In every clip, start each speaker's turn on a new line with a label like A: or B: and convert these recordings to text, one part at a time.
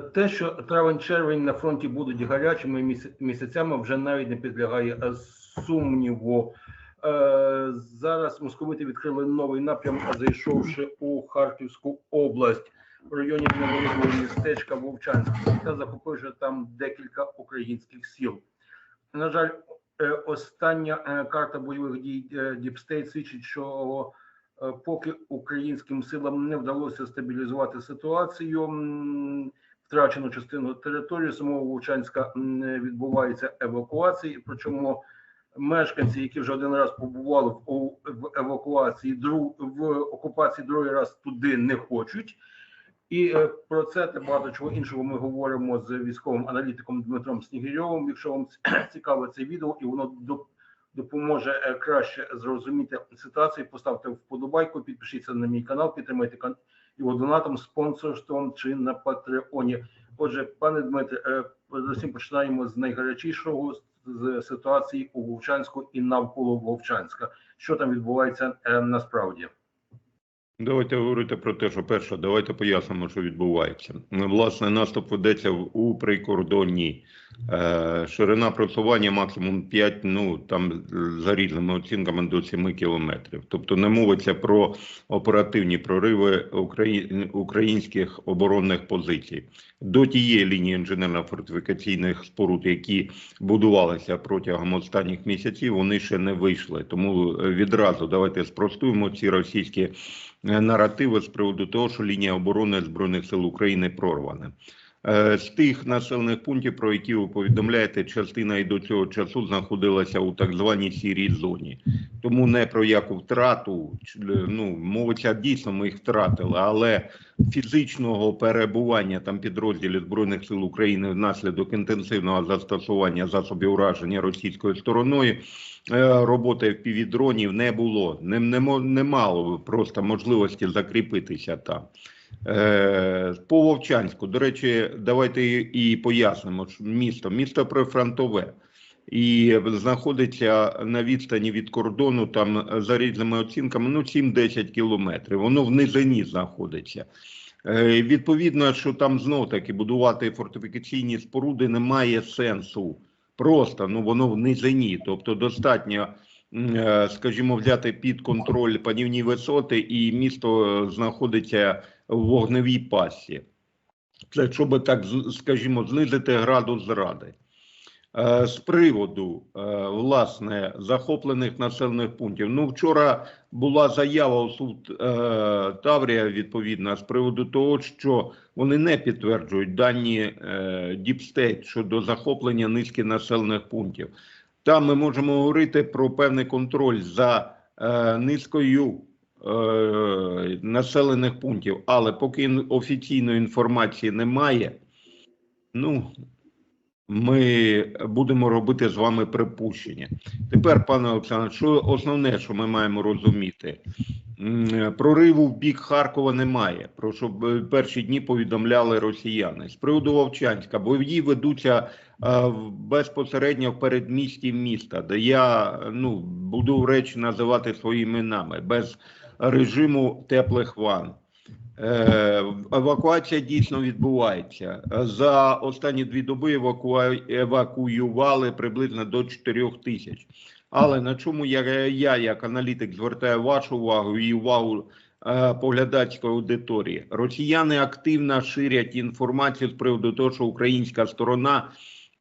A: Те, що травень-червень на фронті будуть гарячими міс- місяцями, вже навіть не підлягає сумніву. Е, Зараз московити відкрили новий напрям, зайшовши у Харківську область в районі невеликого містечка Вовчанськ та захопивши там декілька українських сіл. На жаль, е, остання е, карта бойових дій Діпстейт свідчить, що поки українським силам не вдалося стабілізувати ситуацію, втрачену частину території самого Вовчанська відбувається евакуація. Причому мешканці, які вже один раз побували в, евакуації, в окупації другий раз туди не хочуть. І е, про це та багато чого іншого ми говоримо з військовим аналітиком Дмитром Снігирьовим. Якщо вам ц- цікаве це відео і воно допоможе е, краще зрозуміти ситуацію, поставте вподобайку, підпишіться на мій канал, підтримайте його донатом, спонсорством чи на Патреоні. Отже, пане Дмитре, е, передусім починаємо з найгарячішого з- ситуації у Вовчанську і навколо Вовчанська. Що там відбувається е, насправді?
B: Давайте говорити про те, що перше, давайте пояснимо, що відбувається. Власне, наступ ведеться у прикордонні. Е, ширина просування максимум 5, ну там за різними оцінками до 7 кілометрів. Тобто не мовиться про оперативні прориви украї... українських оборонних позицій. До тієї лінії інженерно-фортифікаційних споруд, які будувалися протягом останніх місяців, вони ще не вийшли. Тому е, відразу давайте спростуємо ці російські наративи з приводу того, що лінія оборони збройних сил України прорвана. Е, З тих населених пунктів, про які ви повідомляєте, частина і до цього часу знаходилася у так званій сірій зоні. Тому не про яку втрату ну мовиться дійсно, ми їх втратили, але фізичного перебування там підрозділів збройних сил України внаслідок інтенсивного застосування засобів ураження російською стороною. е, Роботи в півдронів не було, не, не, не мало просто можливості закріпитися там. Е, По Вовчанську, до речі, давайте і пояснимо, що місто, місто прифронтове. І знаходиться на відстані від кордону, там за різними оцінками, ну 7-10 кілометрів. Воно в низині знаходиться. Е, Відповідно, що там знов таки будувати фортифікаційні споруди немає сенсу. Просто ну воно в низині. Тобто достатньо, е, скажімо, взяти під контроль панівні висоти, і місто знаходиться в вогневій пасі. Це щоб так, скажімо, знизити градус зради. Е, З приводу е, власне захоплених населених пунктів. Ну, вчора була заява у суд е, Таврія відповідна з приводу того, що вони не підтверджують дані Діпстейт щодо захоплення низки населених пунктів. Там ми можемо говорити про певний контроль за низкою населених пунктів, але поки офіційної інформації немає, ну ми будемо робити з вами припущення. Тепер, пане Олександр, що основне, що ми маємо розуміти, прориву в бік Харкова немає. Про що е, перші дні повідомляли росіяни. З приводу Вовчанська, бої ведуться е, безпосередньо в передмісті міста, де я ну буду речі називати своїми іменами без режиму теплих ванн. Е, евакуація дійсно відбувається. За останні дві доби евакуювали приблизно до 4 тисяч. Але на чому я, я як аналітик звертаю вашу увагу і увагу е, поглядацької аудиторії? Росіяни активно ширять інформацію з приводу того, що українська сторона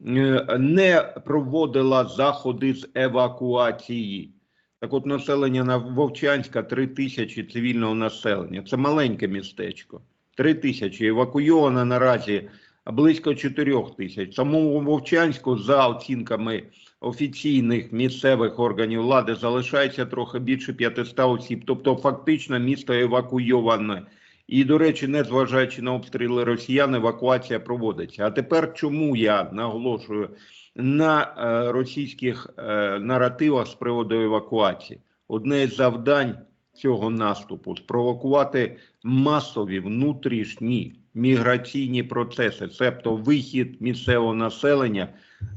B: е, не проводила заходи з евакуації. Так от населення на Вовчанська 3 тисячі цивільного населення. Це маленьке містечко. 3 тисячі. Евакуйовано наразі близько 4 тисяч. Самому Вовчанську, за оцінками офіційних місцевих органів влади, залишається трохи більше 500 осіб. Тобто, фактично, місто евакуйоване. І, до речі, незважаючи на обстріли росіян, евакуація проводиться. А тепер чому я наголошую на е, російських е, наративах з приводу евакуації? Одне з завдань цього наступу спровокувати масові внутрішні міграційні процеси, тобто вихід місцевого населення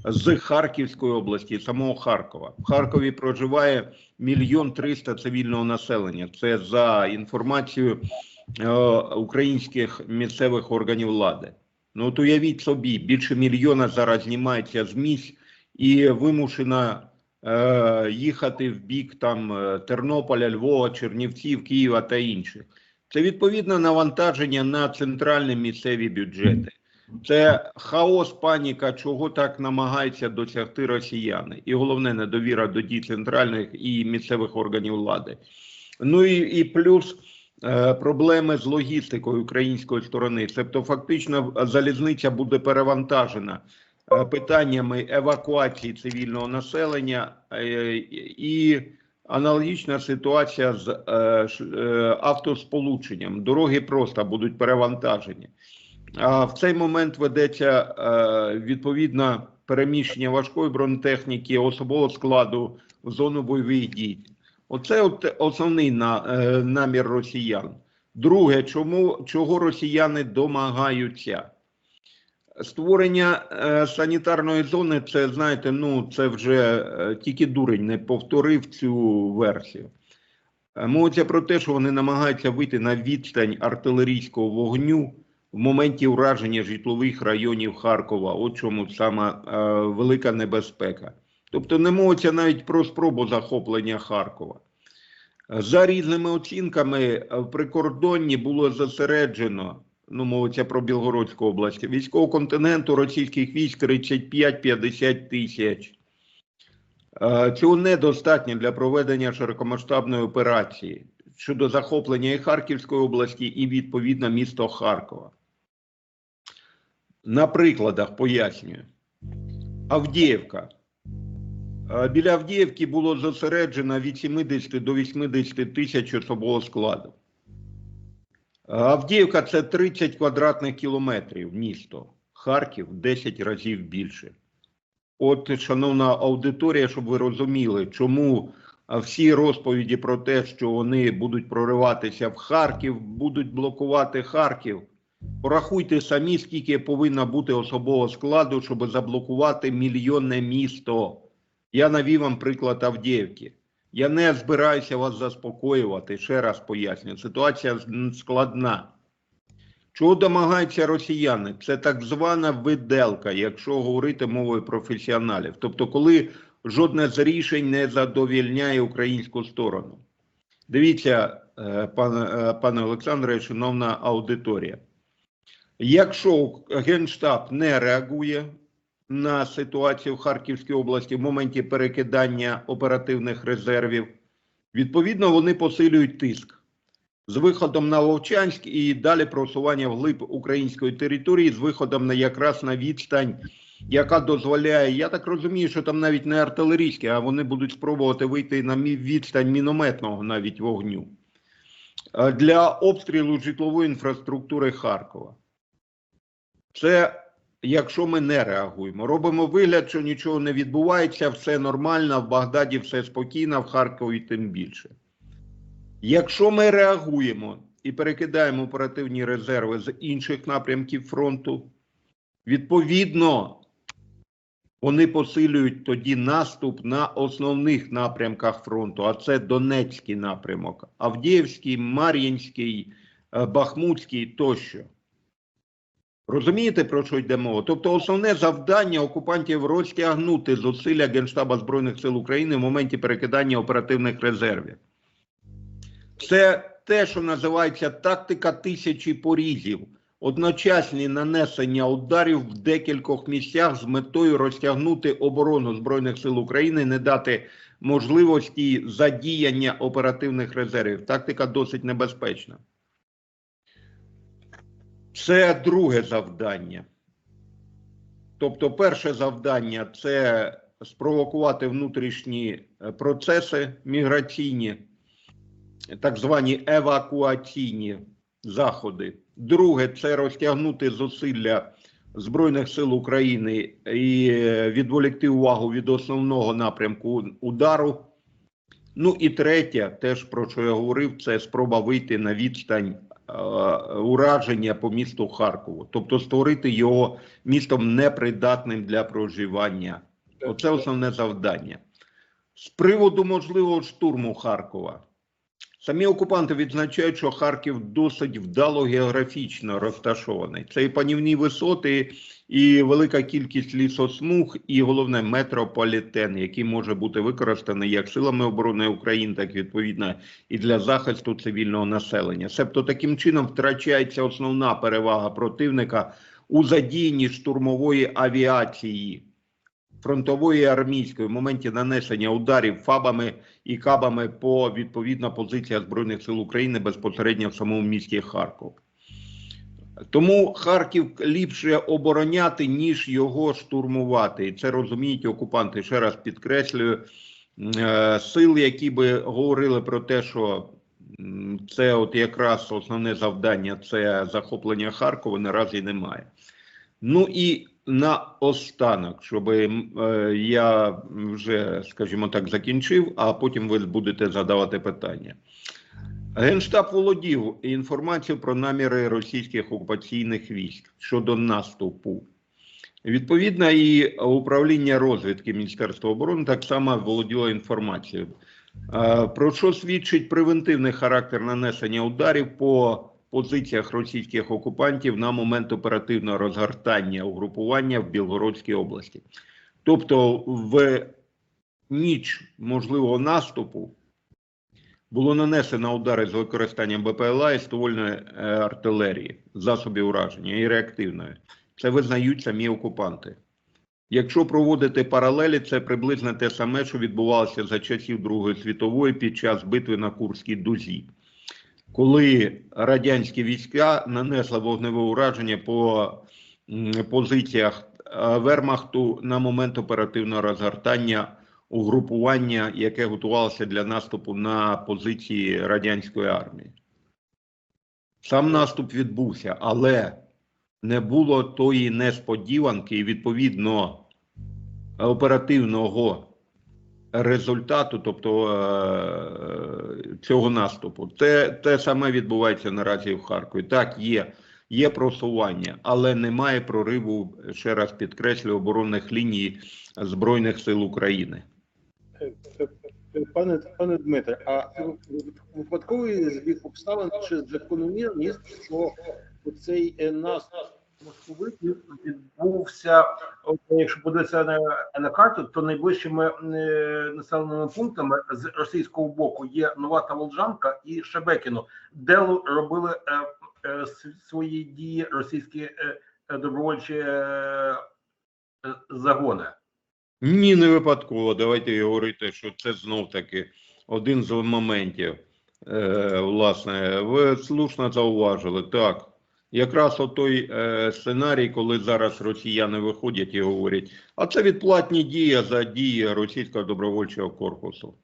B: з Харківської області, самого Харкова. В Харкові проживає мільйон триста цивільного населення. Це за інформацією е, українських місцевих органів влади. Ну, от уявіть собі, більше мільйона зараз знімається з місць і вимушена е, їхати в бік там е, Тернополя, Львова, Чернівців, Києва та інших. Це відповідне навантаження на центральні місцеві бюджети. Це хаос, паніка, чого так намагаються досягти росіяни. І головне, недовіра до дій центральних і місцевих органів влади. Ну і, і плюс проблеми з логістикою української сторони. Тобто, фактично, залізниця буде перевантажена е, питаннями евакуації цивільного населення е, і аналогічна ситуація з е, е, автосполученням. Дороги просто будуть перевантажені. А в цей момент ведеться е, відповідно переміщення важкої бронетехніки, особового складу в зону бойових дій. Оце от основний на, е, намір росіян. Друге, чому чого росіяни домагаються? Створення е, санітарної зони, це знаєте, ну це вже е, тільки дурень не повторив цю версію. Мовиться про те, що вони намагаються вийти на відстань артилерійського вогню в моменті ураження житлових районів Харкова. От чому сама е, велика небезпека. Тобто не мовиться навіть про спробу захоплення Харкова. За різними оцінками, е, в прикордонні було зосереджено, ну мовиться про Білгородську область, військового контингенту російських військ 35-50 тисяч. Е, Цього недостатньо для проведення широкомасштабної операції щодо захоплення і Харківської області, і відповідно місто Харкова. На прикладах пояснюю. Авдіївка. Е, Біля Авдіївки було зосереджено від 70 до 80 тисяч особового складу. Е, Авдіївка це 30 квадратних кілометрів місто. Харків 10 разів більше. От, шановна аудиторія, щоб ви розуміли, чому всі розповіді про те, що вони будуть прориватися в Харків, будуть блокувати Харків. Порахуйте самі, скільки повинно бути особового складу, щоб заблокувати мільйонне місто. Я навів вам приклад Авдіївки. Я не збираюся вас заспокоювати. Ще раз поясню. Ситуація складна. Чого домагаються росіяни? Це так звана виделка, якщо говорити мовою професіоналів. Тобто, коли жодне з рішень не задовільняє українську сторону. Дивіться, е, пане, е, пане Олександре, шановна аудиторія. Якщо Генштаб не реагує на ситуацію в Харківській області в моменті перекидання оперативних резервів, відповідно вони посилюють тиск. З виходом на Вовчанськ і далі просування вглиб української території з виходом на якраз на відстань, яка дозволяє, я так розумію, що там навіть не артилерійське, а вони будуть спробувати вийти на відстань мінометного навіть вогню. Е, для обстрілу житлової інфраструктури Харкова. Це якщо ми не реагуємо. Робимо вигляд, що нічого не відбувається, все нормально, в Багдаді все спокійно, в Харкові тим більше. Якщо ми реагуємо і перекидаємо оперативні резерви з інших напрямків фронту, відповідно, вони посилюють тоді наступ на основних напрямках фронту, а це Донецький напрямок, Авдіївський, Мар'їнський, е, Бахмутський тощо. Розумієте, про що йде мова? Тобто, основне завдання окупантів розтягнути зусилля Генштаба Збройних сил України в моменті перекидання оперативних резервів. Це те, що називається тактика тисячі порізів, одночасні нанесення ударів в декількох місцях з метою розтягнути оборону Збройних сил України, не дати можливості задіяння оперативних резервів. Тактика досить небезпечна. Це друге завдання. Тобто, перше завдання це спровокувати внутрішні е, процеси міграційні, так звані евакуаційні заходи. Друге це розтягнути зусилля Збройних сил України і е, відволікти увагу від основного напрямку удару. Ну і третє, теж про що я говорив, це спроба вийти на відстань ураження по місту Харкову, тобто створити його містом непридатним для проживання. Оце основне завдання. З приводу можливого штурму Харкова. Самі окупанти відзначають, що Харків досить вдало географічно розташований. Це і панівні висоти, і велика кількість лісосмуг, і головне метрополітен, який може бути використаний як силами оборони України, так відповідно і для захисту цивільного населення. Себто таким чином втрачається основна перевага противника у задіянні штурмової авіації. Фронтової армійської в моменті нанесення ударів фабами і кабами по відповідна позиція Збройних сил України безпосередньо в самому місті Харків. Тому Харків ліпше обороняти, ніж його штурмувати. І це розуміють окупанти. Ще раз підкреслюю, е, сил, які би говорили про те, що це от якраз основне завдання це захоплення Харкова, наразі немає. Ну і на останок, щоб я вже, скажімо так, закінчив, а потім ви будете задавати питання. Генштаб володів інформацією про наміри російських окупаційних військ щодо наступу. Відповідно, і управління розвідки Міністерства оборони так само володіло інформацією. Е, Про що свідчить превентивний характер нанесення ударів по позиціях російських окупантів на момент оперативного розгортання угрупування в Білгородській області. Тобто, в ніч можливого наступу було нанесено удари з використанням БПЛА і ствольної е, артилерії, засобів ураження і реактивної. Це визнають самі окупанти. Якщо проводити паралелі, це приблизно те саме, що відбувалося за часів Другої світової під час битви на Курській дузі, коли радянські війська нанесли вогневе ураження по позиціях е, Вермахту на момент оперативного розгортання угрупування, яке готувалося для наступу на позиції радянської армії. Сам наступ відбувся, але не було тої несподіванки і відповідно оперативного результату, тобто е, цього наступу. Це те саме відбувається наразі в Харкові. Так, є, є просування, але немає прориву, ще раз підкреслю, оборонних ліній Збройних сил України.
C: Пане, пане Дмитре, а випадковий збіг обставин чи закономірність, що цей е, наступ
A: Московитів відбувся, якщо подивитися на, на карту, то найближчими е, населеними пунктами з російського боку є Нова Таволжанка і Шебекіно, де робили е, е, свої дії російські добровольчі загони.
B: Ні, не випадково. Давайте говорити, що це знов таки один з моментів. Власне, ви слушно зауважили. Так, якраз той е, сценарій, коли зараз росіяни виходять і говорять, а це відплатні дії за дії російського добровольчого корпусу.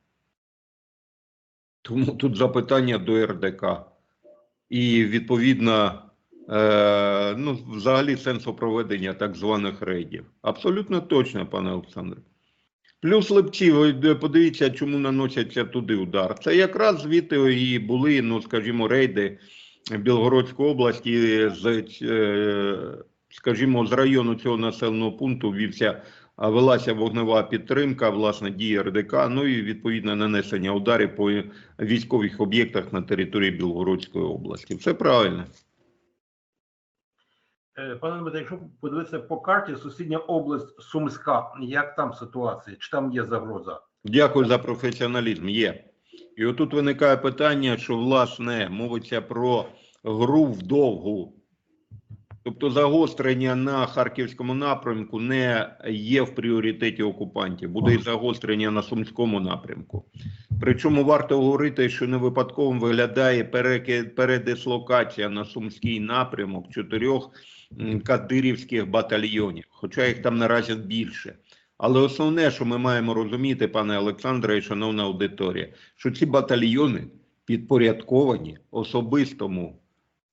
B: Тому тут запитання до РДК. І відповідно, е, ну, взагалі сенсу проведення так званих рейдів. Абсолютно точно, пане Олександре. Плюс липці, подивіться, чому наносяться туди удар. Це якраз звідти і були, ну скажімо, рейди в Білгородській області з, е, скажімо, з району цього населеного пункту вівся, велася вогнева підтримка, власне, дії РДК, ну і відповідне нанесення ударів по військових об'єктах на території Білгородської області. Все правильно.
A: Е, Пане Дмитре, якщо подивитися по карті, сусідня область Сумська, як там ситуація? Чи там є загроза?
B: Дякую за професіоналізм. Є. І отут виникає питання, що власне мовиться про гру вдовгу. Тобто загострення на харківському напрямку не є в пріоритеті окупантів, буде і загострення на сумському напрямку. Причому варто говорити, що не випадковим виглядає передислокація на сумський напрямок чотирьох кадирівських батальйонів, хоча їх там наразі більше. Але основне, що ми маємо розуміти, пане Олександре і шановна аудиторія, що ці батальйони підпорядковані особистому,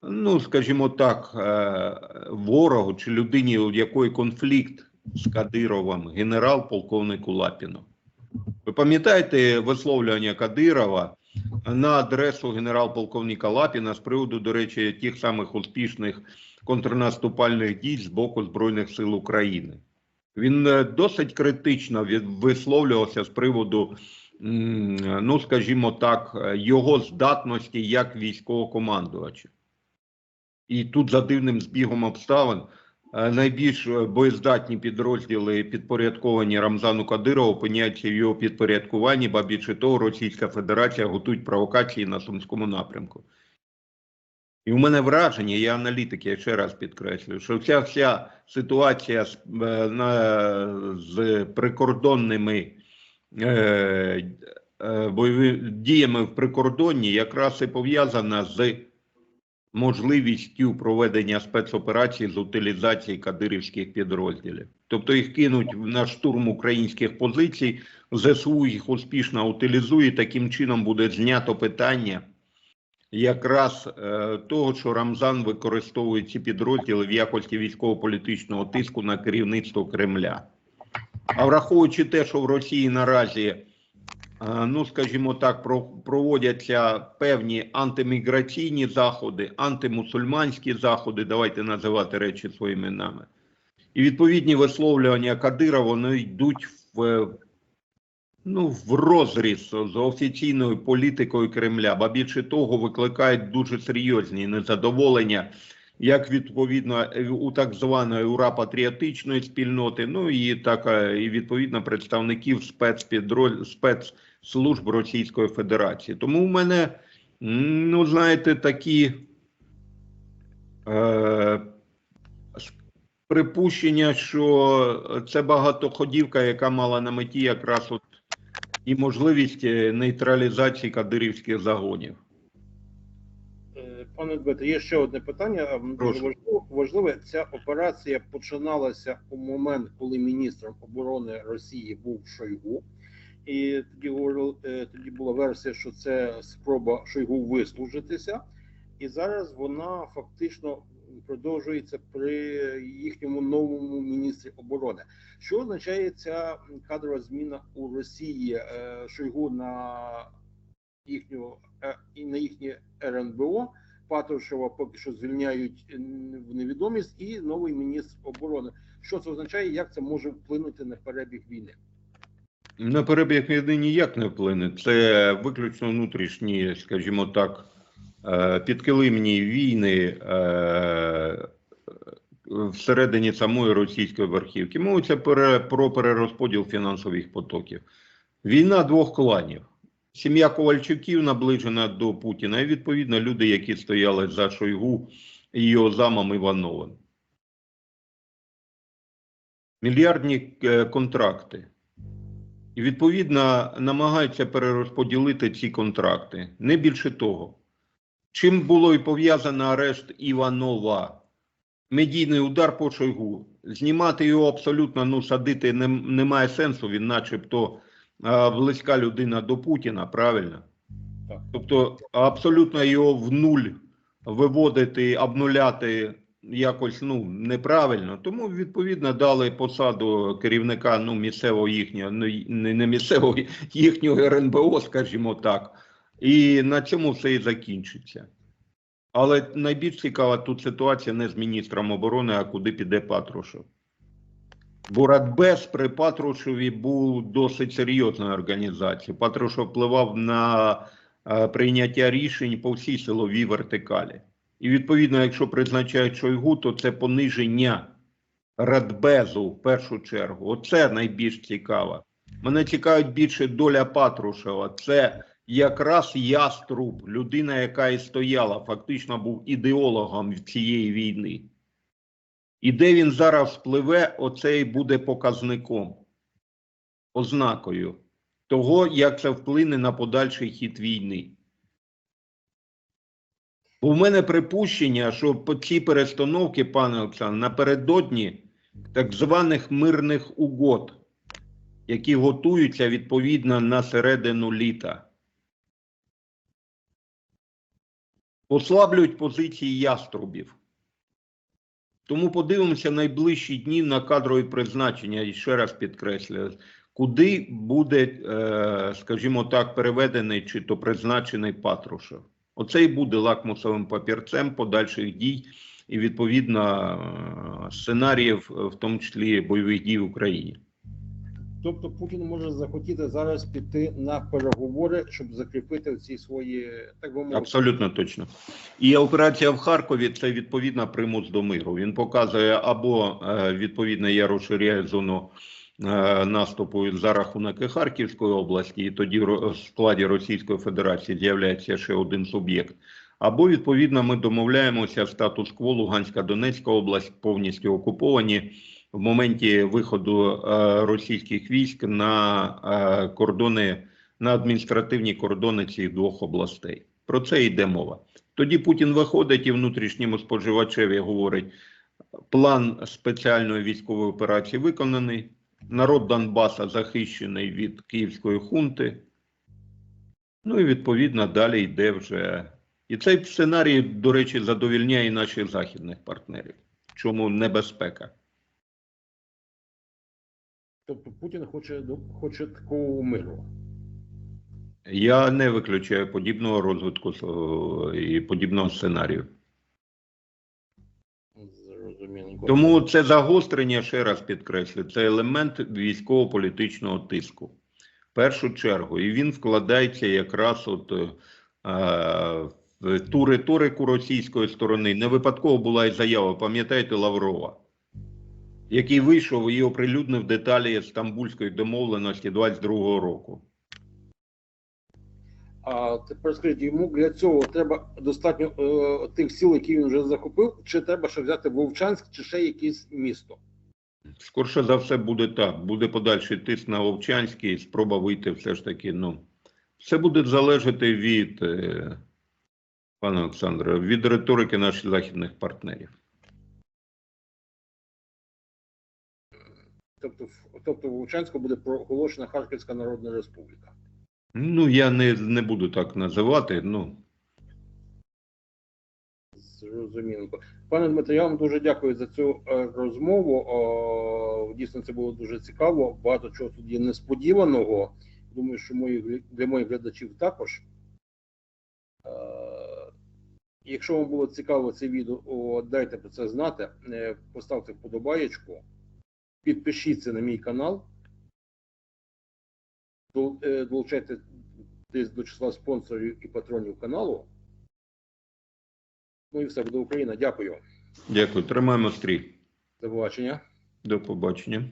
B: ну скажімо так, е, ворогу чи людині, у якої конфлікт з Кадировим, генерал-полковнику Лапіну. Ви пам'ятаєте висловлювання Кадирова на адресу генерал-полковника Лапіна з приводу, до речі, тих самих успішних контрнаступальних дій з боку Збройних сил України? Він е, досить критично висловлювався з приводу ну скажімо так, е, його здатності як військовокомандувача. І тут за дивним збігом обставин е, найбільш боєздатні підрозділи, підпорядковані Рамзану Кадирову, опиняються в його підпорядкуванні, ба більше того, Російська Федерація готують провокації на Сумському напрямку. І у мене враження, я аналітик, я ще раз підкреслюю, що вся вся ситуація з, е, на, з прикордонними е, е, діями в прикордонні якраз і пов'язана з можливістю проведення спецоперацій з утилізації кадирівських підрозділів. Тобто їх кинуть на штурм українських позицій, ЗСУ їх успішно утилізує, таким чином буде знято питання якраз е, того, що Рамзан використовує ці підрозділи в якості військово-політичного тиску на керівництво Кремля. А враховуючи те, що в Росії наразі, е, ну скажімо так, про- проводяться певні антиміграційні заходи, антимусульманські заходи, давайте називати речі своїми іменами. І відповідні висловлювання Кадира вони йдуть в, ну, в розріз з офіційною політикою Кремля, ба більше того, викликають дуже серйозні незадоволення, як відповідно е, у так званої ура-патріотичної спільноти, ну і так е, і відповідно представників спецпідроз... спецслужб Російської Федерації. Тому в мене, ну знаєте, такі. Е, Припущення, що це багатоходівка, яка мала на меті якраз от і можливість е, нейтралізації кадирівських загонів.
C: Е, Пане Дмитре, є ще одне питання. Дуже
B: Прошу.
C: важливе. важливе. Ця операція починалася у момент, коли міністром оборони Росії був Шойгу. І тоді говорили, е, тоді була версія, що це спроба Шойгу вислужитися, і зараз вона фактично продовжується при їхньому новому міністрі оборони. Що означає ця кадрова зміна у Росії Е, Шойгу на їхню е, і на їхнє РНБО? Патрушева поки що звільняють е, в невідомість, і новий міністр оборони. Що це означає? Як це може вплинути на перебіг війни?
B: На перебіг війни ніяк не вплине. Це виключно внутрішні, скажімо так, підкилимні війни е, всередині самої російської верхівки. Мовиться про перерозподіл фінансових потоків. Війна двох кланів. Сім'я Ковальчуків наближена до Путіна, і відповідно люди, які стояли за Шойгу і його замом Івановим. Мільярдні е, контракти. І відповідно намагаються перерозподілити ці контракти. Не більше того. Чим було і пов'язано арешт Іванова, медійний удар по Шойгу. Знімати його абсолютно ну, садити не, немає сенсу, він начебто а, близька людина до Путіна, правильно?
C: Так.
B: Тобто абсолютно його в нуль виводити, обнуляти якось ну неправильно. Тому відповідно дали посаду керівника ну місцевого їхнього, ну не, не місцевого їхнього РНБО, скажімо так. І на цьому все і закінчиться. Але найбільш цікава тут ситуація не з міністром оборони, а куди піде Патрушев. Бо Радбез при Патрушеві був досить серйозною організацією. Патрушев впливав на е, прийняття рішень по всій силовій вертикалі. І відповідно, якщо призначають Шойгу, то це пониження Радбезу в першу чергу. Оце найбільш цікаво. Мене цікавить більше доля Патрушева. Це якраз яструб, людина, яка і стояла, фактично був ідеологом цієї війни. І де він зараз впливе, оце буде показником, ознакою того, як це вплине на подальший хід війни. Бо в мене припущення, що по ці перестановки, пане Олександр, напередодні так званих мирних угод, які готуються відповідно на середину літа. Послаблюють позиції яструбів. Тому подивимося найближчі дні на кадрові призначення, і ще раз підкреслюю, куди буде, е, скажімо так, переведений чи то призначений Патрушев. Оце і буде лакмусовим папірцем подальших дій і відповідно е, сценаріїв, в тому числі бойових дій в Україні.
A: Тобто Путін може захотіти зараз піти на переговори, щоб закріпити ці свої, так би мовити,
B: Абсолютно точно. І операція в Харкові це відповідно примус до миру. Він показує або е, відповідно я розширяю зону е, наступу за рахунок Харківської області, і тоді в складі Російської Федерації з'являється ще один суб'єкт. Або відповідно ми домовляємося статус-кво Луганська Донецька область повністю окуповані в моменті виходу е, російських військ на е, кордони на адміністративні кордони цих двох областей. Про це йде мова. Тоді Путін виходить і внутрішньому споживачеві говорить: план спеціальної військової операції виконаний, народ Донбаса захищений від київської хунти. Ну і відповідно далі йде вже. І цей сценарій, до речі, задовільняє наших західних партнерів. Чому небезпека?
A: Тобто Путін хоче хоче такого миру.
B: Я не виключаю подібного розвитку е, і подібного сценарію.
A: Зрозуміло.
B: Тому це загострення, ще раз підкреслю, це елемент військово-політичного тиску. В першу чергу, і він вкладається якраз от, е, в ту риторику російської сторони. Не випадково була і заява, пам'ятаєте, Лаврова, який вийшов і оприлюднив деталі Стамбульської домовленості 22-го року.
A: А тепер скажіть, йому для цього треба достатньо е, тих сил, які він вже захопив, чи треба ще взяти Вовчанськ, чи ще якесь місто?
B: Скорше за все буде так. Буде подальший тиск на Вовчанський, спроба вийти все ж таки. Ну, все буде залежати від, е, пане Олександре, від риторики наших західних партнерів.
A: Тобто, тобто в Вовчанську буде проголошена Харківська Народна Республіка.
B: Ну, я не, не буду так називати. Ну,
A: Зрозуміло. Пане Дмитро, я вам дуже дякую за цю е, розмову. О, Дійсно, це було дуже цікаво. Багато чого тут є несподіваного. Думаю, що мої, для моїх глядачів також. Е, Якщо вам було цікаво це відео, дайте про це знати. Е, Поставте вподобаєчку, підпишіться на мій канал, е, долучайтесь до числа спонсорів і патронів каналу. Ну і все буде Україна. Дякую.
B: дякую. Тримаємо стрій.
A: До побачення.
B: До побачення.